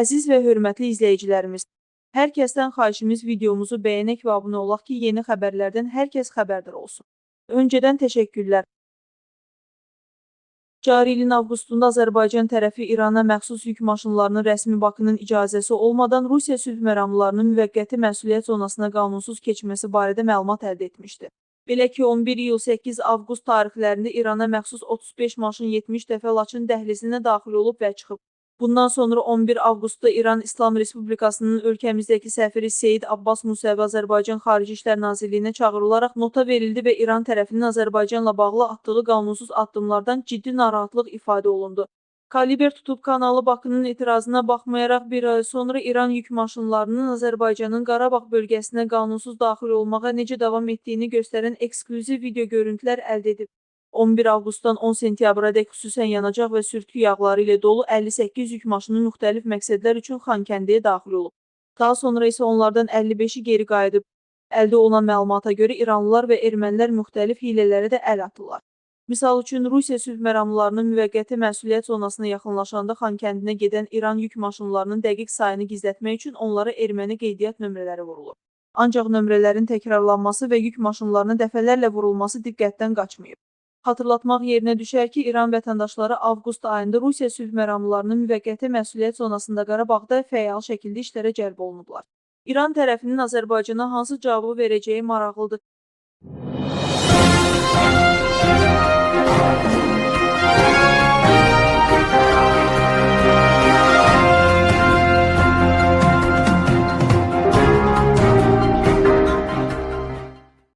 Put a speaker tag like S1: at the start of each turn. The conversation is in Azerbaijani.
S1: Əziz və hörmətli izləyicilərimiz, hər kəsdən xahişimiz videomuzu bəyənək və abunə olaq ki, yeni xəbərlərdən hər kəs xəbərdar olsun. Öncədən təşəkkürlər. Cari ilin avqustunda Azərbaycan tərəfi İrana məxsus yük maşınlarının rəsmi Bakının icazəsi olmadan Rusiya sülh məramlarının müvəqqəti məsuliyyət zonasına qanunsuz keçməsi barədə məlumat əldə etmişdi. Belə ki, 11 iyul 8 avqust tarixlərində İrana məxsus 35 maşın 70 dəfə Laçın dəhlizinə daxil olub və çıxıb. Bundan sonra 11 avqustda İran İslam Respublikasının ölkəmizdəki səfiri Seyid Abbas Musəvi Azərbaycan Xarici İşlər Nazirliyinə çağırılaraq nota verildi və İran tərəfinin Azərbaycanla bağlı atdığı qanunsuz addımlardan ciddi narahatlıq ifadə olundu. Kaliber tutub kanalı Bakının etirazına baxmayaraq bir ay sonra İran yük maşınlarının Azərbaycanın Qarabağ bölgəsinə qanunsuz daxil olmağa necə davam etdiyini göstərən eksklüziv video görüntülər əldə edib. 11 avqustdan 10 sentyabrədək xüsusən yanacaq və sürtgü yağları ilə dolu 58 yük maşını müxtəlif məqsədlər üçün Xankəndiyə daxil olub. Daha sonra isə onlardan 55-i geri qayıdıb. Əldə olunan məlumata görə İranlılar və ermənilər müxtəlif hilələrə də əl atırlar. Misal üçün, Rusiya sülh məramlarının müvəqqəti məsuliyyət zonasına yaxınlaşanda Xankəndinə gedən İran yük maşınlarının dəqiq sayını gizlətmək üçün onlara erməni qeydiyyat nömrələri vurulur. Ancaq nömrələrin təkrarlanması və yük maşınlarına dəfələrlə vurulması diqqətdən qaçmayıb. Xatırlatmaq yerinə düşər ki, İran vətəndaşları avqust ayında Rusiya sülh məramlarının müvəqqəti məsuliyyət zonasında Qarabağda fəal şəkildə işlərə cəlb olunublar. İran tərəfinin Azərbaycana hansı cavabı verəcəyi maraqlıdır.